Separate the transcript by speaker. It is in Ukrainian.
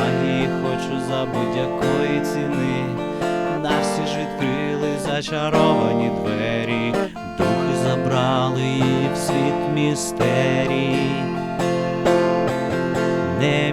Speaker 1: магії хочу за будь-якої ціни. Навсі ж відкрили зачаровані двері, духи забрали її в світ містерій. Не